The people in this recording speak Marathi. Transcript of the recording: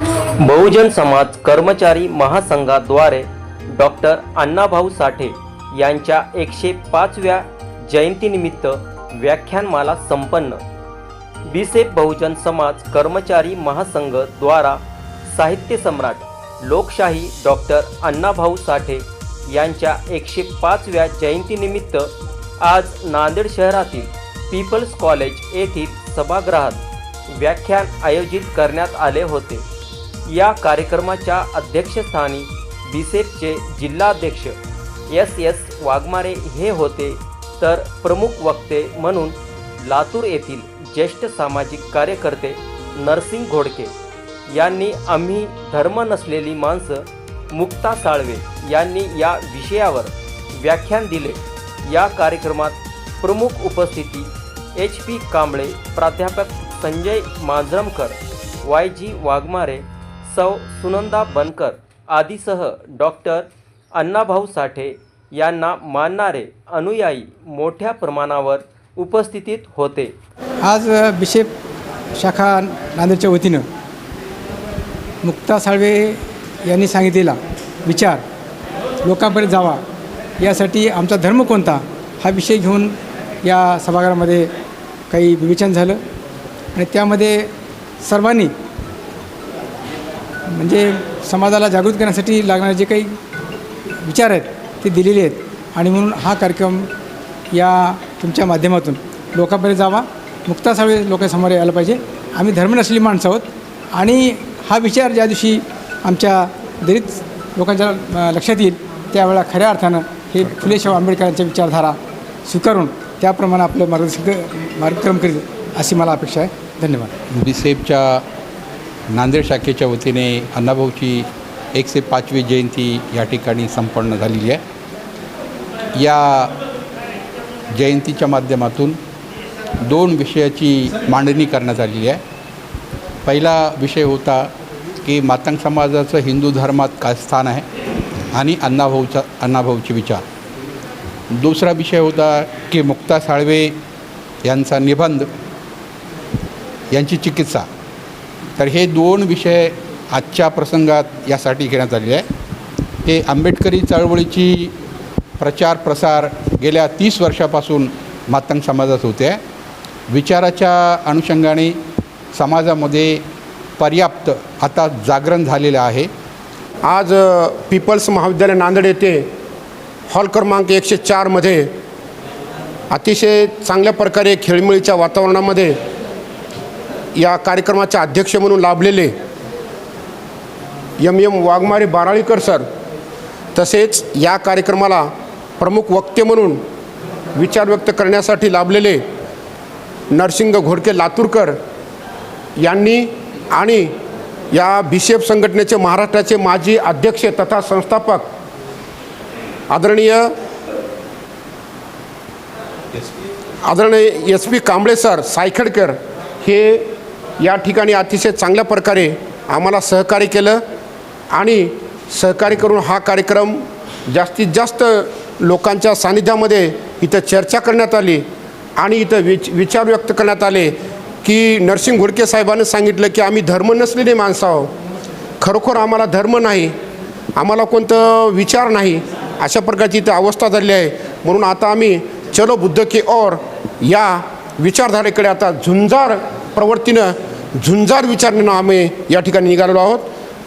बहुजन समाज कर्मचारी महासंघाद्वारे डॉक्टर अण्णाभाऊ साठे यांच्या एकशे पाचव्या जयंतीनिमित्त व्याख्यानमाला संपन्न. बिसेप बहुजन समाज कर्मचारी महासंघ द्वारा साहित्य सम्राट लोकशाही डॉक्टर अण्णाभाऊ साठे यांच्या एकशे पाचव्या जयंतीनिमित्त आज नांदेड शहरातील पीपल्स कॉलेज येथील सभागृहात व्याख्यान आयोजित करण्यात आले होते. या कार्यक्रमाच्या अध्यक्षस्थानी बिसेफचे जिल्हाध्यक्ष एस एस वाघमारे हे होते तर प्रमुख वक्ते म्हणून लातूर येथील ज्येष्ठ सामाजिक कार्यकर्ते नरसिंग घोडके यांनी आम्ही धर्म नसलेली माणसं मुक्ता साळवे यांनी या विषयावर व्याख्यान दिले. या कार्यक्रमात प्रमुख उपस्थिती एच पी कांबळे प्राध्यापक संजय मांजरमकर वाय जी वाघमारे सौ सुनंदा बनकर आदीसह डॉक्टर अण्णाभाऊ साठे यांना मानणारे अनुयायी मोठ्या प्रमाणावर उपस्थितीत होते. आज बिशेप शाखा नांदेडच्या वतीनं मुक्ता साळवे यांनी सांगितलेला विचार लोकांपर्यंत जावा यासाठी आमचा धर्म कोणता हा विषय घेऊन या सभागृहामध्ये काही विवेचन झालं. आणि त्यामध्ये सर्वांनी म्हणजे समाजाला जागृत करण्यासाठी लागणारे जे काही विचार आहेत ते दिलेले आहेत. आणि म्हणून हा कार्यक्रम या तुमच्या माध्यमातून लोकांपर्यंत जावा. मुक्ता लोकांसमोर यायला पाहिजे. आम्ही धर्म नसलेली माणसं आहोत. आणि हा विचार ज्या दिवशी आमच्या दलित लोकांच्या लक्षात येईल त्यावेळेला खऱ्या अर्थानं हे फुलेशाहू आंबेडकरांच्या विचारधारा स्वीकारून त्याप्रमाणे आपलं मार्गदर्शक मार्गक्रम करेल अशी मला अपेक्षा आहे. धन्यवाद. बिसेफच्या नांदेड शाखेच्या वतीने अण्णाभाऊची एकशे पाचवी जयंती या ठिकाणी संपन्न झालेली आहे. या जयंतीच्या माध्यमातून दोन विषयाची मांडणी करण्यात आलेली आहे. पहिला विषय होता की मातंग समाजाचं हिंदू धर्मात काय स्थान आहे आणि अण्णाभाऊचा अण्णाभाऊचे विचार. दुसरा विषय होता की मुक्ता साळवे यांचा निबंध यांची चिकित्सा. तर हे दोन विषय आजच्या प्रसंगात यासाठी घेण्यात आलेले आहे हे आंबेडकरी चळवळीची प्रचार प्रसार गेल्या तीस वर्षापासून मातंग समाजात होते. आहे विचाराच्या अनुषंगाने समाजामध्ये पर्याप्त आता जागरण झालेलं आहे. आज पीपल्स महाविद्यालय नांदेड येथे हॉल क्रमांक एकशे चारमध्ये अतिशय चांगल्या प्रकारे खेळमेळीच्या वातावरणामध्ये या कार्यक्रमाचे अध्यक्ष म्हणून लाभलेले M M Waghmare Baralikar sir तसेच या कार्यक्रमाला प्रमुख वक्ते म्हणून विचार व्यक्त करण्यासाठी लाभलेले नरसिंग घोडके लातूरकर यांनी आणि या बिशेप संघटनेचे महाराष्ट्राचे माजी अध्यक्ष तथा संस्थापक आदरणीय आदरणीय S P Kamble sir Saykhedkar हे या ठिकाणी अतिशय चांगल्या प्रकारे आम्हाला सहकार्य केलं आणि सहकार्य करून हा कार्यक्रम जास्तीत जास्त लोकांच्या सानिध्यामध्ये इथं चर्चा करण्यात आली आणि इथं विच विचार व्यक्त करण्यात आले की नरसिंग घोडके साहेबांनी सांगितलं की आम्ही धर्म नसलेले माणसं आहो खरोखर आम्हाला धर्म नाही आम्हाला कोणतं विचार नाही अशा प्रकारची इथं अवस्था झाली आहे. म्हणून आता आम्ही चलो बुद्ध के और या विचारधारेकडे आता झुंजार प्रवृत्तीनं झुंजार विचारणं आम्ही या ठिकाणी निघालेलो आहोत.